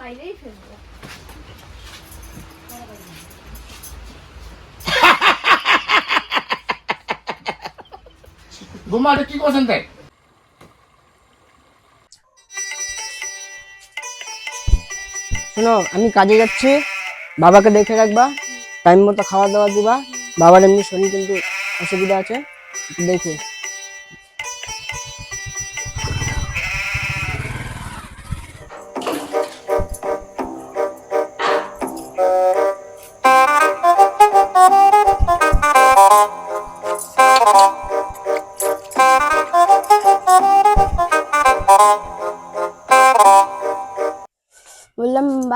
মাইরেই ফেলব। কি করছেন তাই? শোনো আমি কাজে যাচ্ছি বাবাকে দেখে রাখবা টাইম মতো খাওয়া দাওয়া দিবা বাবার এমনি শরীর কিন্তু অসুবিধা আছে দেখে।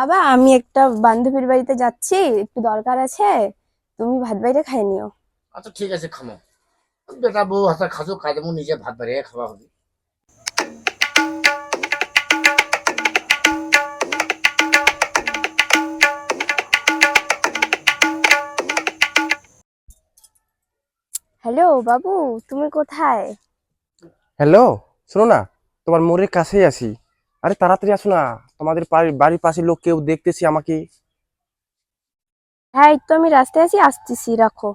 বাবা আমি একটা বান্ধবীর বাড়িতে যাচ্ছি একটু দরকার আছে তুমি ভাত বাইরে খাই নিও। আচ্ছা ঠিক আছে খামো। বেটা বউ হাতে খাজো খাই দেবো নিজে ভাত বাইরে খাওয়া হবে। হ্যালো বাবু তুমি কোথায়? হ্যালো শোনো না তোমার মোড়ের কাছেই আছি। আরে তাড়াতাড়ি আসো না। তোমাদের বাড়ির পাশে লোক কেউ দেখতেছি আমাকে। হ্যাঁ তো আমি রাস্তায় আছি আসতেছি রাখো।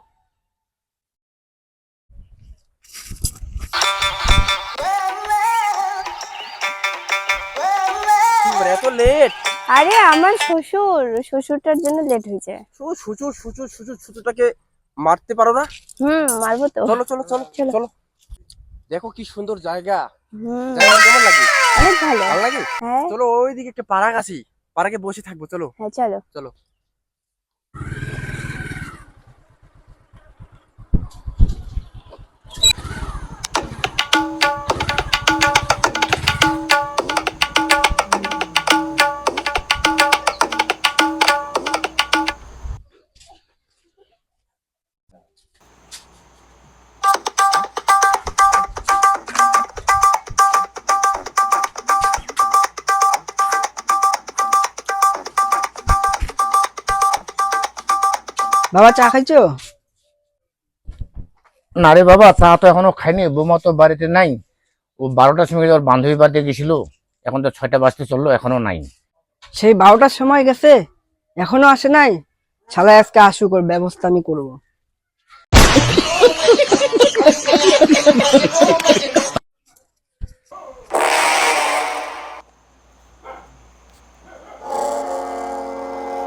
এত লেট আরে আমার শ্বশুর শ্বশুরটার জন্য লেট হয়েছে। সুচুর সুচুর সুচুর সুচুরটাকে মারতে পারো না? হুম মারবো তো। চলো চলো চলো চলো। দেখো কি সুন্দর জায়গা। হুম। জায়গা কেমন লাগে? অনেক ভালো। ভালো লাগে হ্যাঁ। চলো ওইদিকে একটা পারাক আছি। পাড়াকে বসে থাকব চলো। হ্যাঁ চলো। চলো। বাবা চা খাইছো? না রে বাবা চা তো এখনও খাইনি বোমা তো বাড়িতে নাই। ও বারোটার সময় ওর বান্ধবী বাড়িতে গেছিল এখন তো ছয়টা বাজতে চলল এখনও নাই। সেই বারোটার সময় গেছে এখনও আসে নাই? শালা আজকে আসুক ওর ব্যবস্থা আমি করব।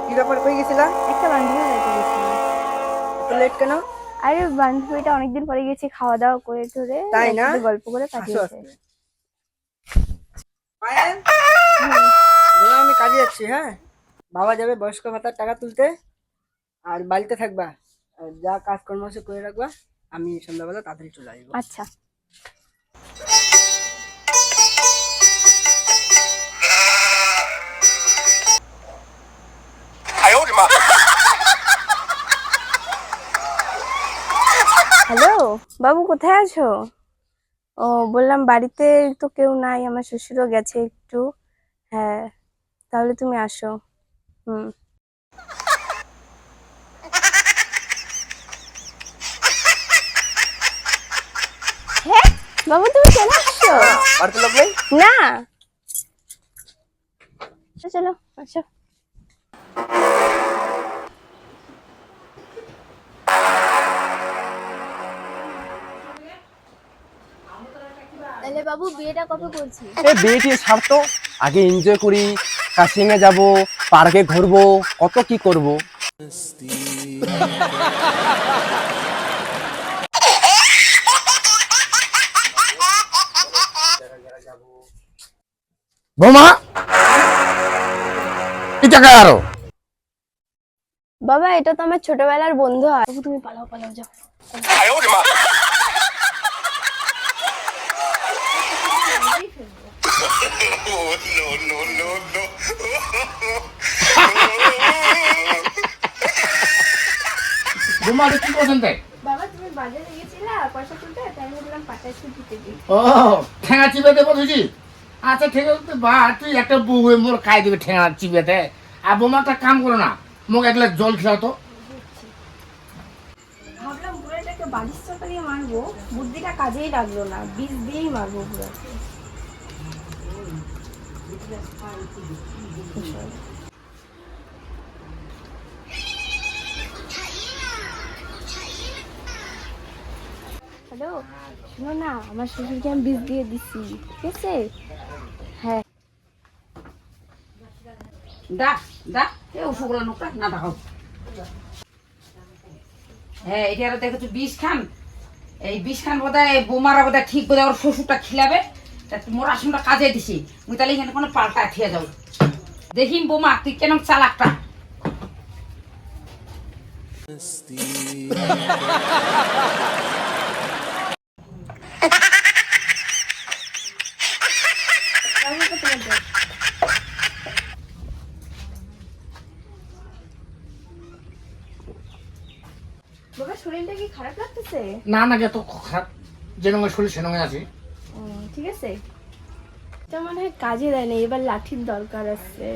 কি ব্যাপার কই গেছিলা? একটা বান্ধবীর বাড়িতে গেছিলাম। লেট কেন? আরে বান্ধবীটা অনেকদিন পরে গেছি খাওয়া দাওয়া করে তাই না? গল্প করে পাঠিয়েছে। আমি কাজে যাচ্ছি হ্যাঁ? বাবা যাবে বয়স্ক ভাতার টাকা তুলতে আর বাড়িতে থাকবা। আর যা কাজকর্ম আছে করে রাখবা আমি সন্ধ্যাবেলা তাড়াতাড়ি চলে আসব। আচ্ছা। হ্যালো বাবু কোথায় আছো? ও বললাম বাড়িতে তো কেউ নাই আমার শ্বশুরও গেছে একটু। হ্যাঁ তাহলে তুমি আসো। হুম। হ্যাঁ বাবু তুমি চলে আসছো? না। চলো আসো। বাবু বিয়েটা কবে করছি এ বিয়ে টিয়ে ছাড়তো আগে এনজয় করি কাশিং এ যাব পার্কে ঘুরবো কত কি করব? বোমা এটা কে আরও? বাবা এটা তো আমার ছোটবেলার বন্ধু হয়। তুমি পালাও পালাও যাও। কি করছেন তাই বাবা তুমি বাজারে গেছিলা পয়সা তুলতে তাই বললাম পাটা একটু দিতে দিই ও ঠেঙা চিবাতে বসেছি? আচ্ছা ঠিক আছে বা তুই একটা বউ হয়ে মোর খাই দিবে ঠেঙা চিবাতে আর বোমা একটা কাম করো না মোক এক গ্লাস জল খেলাও তো। ভাবলাম বুড়াটাকে বালিশ চাপা দিয়ে মারবো বুদ্ধিটা কাজেই লাগল না বিষ দিয়েই মারবো বুড়াকে। হ্যালো, শোনো না, আমার শ্বশুরকে আমি বীজ দিয়ে দিছি, ঠিক আছে? হ্যাঁ। দা দা এ ওষুগুলো না দেখাও হ্যাঁ এটা দেখো বিষ খান? এই বিষ খান বোধহয়, বোমারা বোধহয় ঠিক বোধহয় ওর শ্বশুরটা খিলাবে। মোর আসনটা কাজে দিছি। মুই তাহলে এখানে কোনো পাল্টা থিয়ে যাও দেখিম বোমা তুই কেন চালাকটা? শরীরটা কি খারাপ লাগতেছে? না না যত খারাপ যে যেন শরীর সেন আছে। ও, ঠিক আছে? এটা মনে হয় কাজে দেয় না এবার লাঠির দরকার আছে।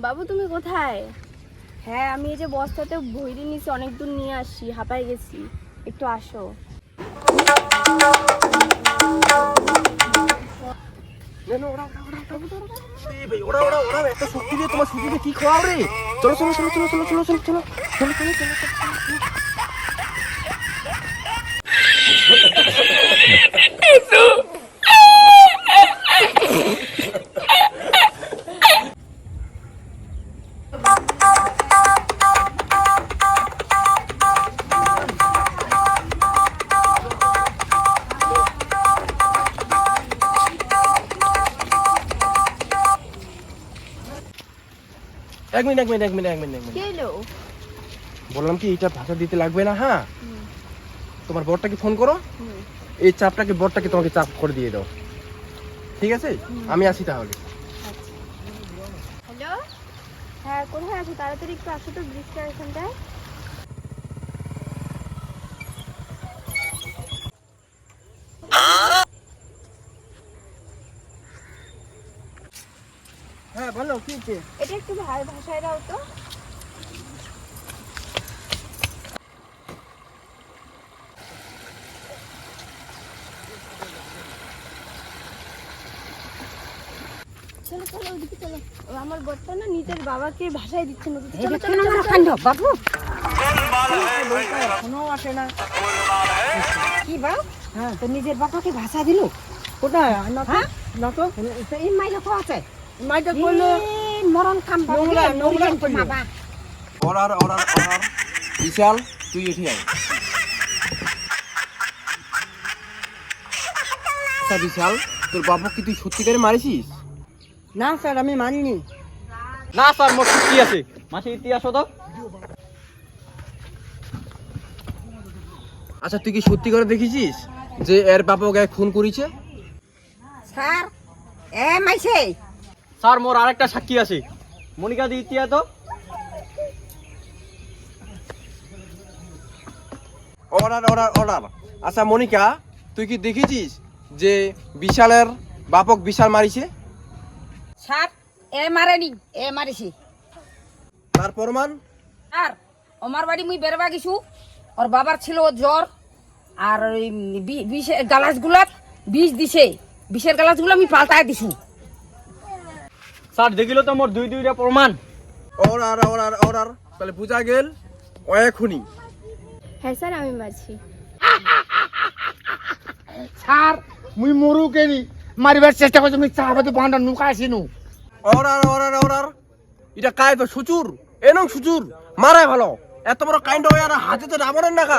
বাবু তুমি কোথায় হ্যাঁ আমি এই যে বস্তাতে ভৈরি নিছি অনেক দূর নিয়ে আসি হাঁপাই গেছি একটু আসো কি খাওয়াও রে চলো চলো চলো চলো চলো চলো চলো চলো চলো চলো চলো চলো এক মিনিট এক মিনিট এক মিনিট এক মিনিট এক মিনিট। বললাম কি এটা ভাষা দিতে লাগবে না হ্যাঁ? তোমার বরটাকে ফোন করো? এই চাপটাকে বরটাকে তোমাকে চাপ করে দিয়ে দাও। ঠিক আছে? আমি আসি তাহলে। হ্যালো? হ্যাঁ কোথায় আছো? তাড়াতাড়ি একটু আসো তো ব্রিজটা এখানটায় বলো কি এটা একটু ভাই ভাষায় দাও তো। চলো চলো ওদিকে চলো। আমার বরটা না নিজের বাবাকে ভাষায় দিচ্ছে না চলো চলো চলো, চলো। বাবু। এখনও আসে না। কি বাবু হ্যাঁ তো নিজের বাবাকে ভাষা দিল? কোথায়? না তো হ্যাঁ? না তো তো এই মাইলে তো আছে মাইটা মরণ কাম নোংরা, নোংরা বিশাল তুই এটি আয়। আচ্ছা বিশাল তোর বাবু কি তুই সত্যিকারে মারিছিস না স্যার আমি মানিনি। না স্যার মোর ছুটি আছে? মাসে ইতিহাস তো। আচ্ছা তুই কি সত্যি করে দেখেছিস যে এর বাবা গায়ে খুন করেছে? স্যার এ মাইছে। স্যার মোর আরেকটা সাক্ষী আছে। মনিকা দি ইতিহাস তো। অর্ডার অর্ডার অর্ডার আচ্ছা মনিকা তুই কি দেখেছিস যে বিশালের বাপক বিশাল মারিছে? স্যার এ মারেনি এ মারিছি। তার প্রমাণ? আর আমার বাড়ি মুই বেরবা গেছু। ওর বাবার ছিল জ্বর আর ওই বি- বিষের গালাসগুলাত বিষ দিছে। বিষের গালাসগুলো আমি পাল্টায় দিছু। স্যার দেখিল তো মোর দুই দুইটা প্রমাণ। অর্ডার অর্ডার অর্ডার তাহলে বুঝা গেল অয়ে খুনি হ্যাঁ স্যার আমি মারছি। স্যার মুই মরু কেনি? মারিবার চেষ্টা করছি মুই চাহাবাতে বান্ডা নুকা আসিনু অর্ডার অর্ডার অর্ডার এটা কায় তো সুচুর? এনং সুচুর। মারাই ভালো। এত বড় কাইন্ড হয়ে আর হাতে তো রাবণের নাকা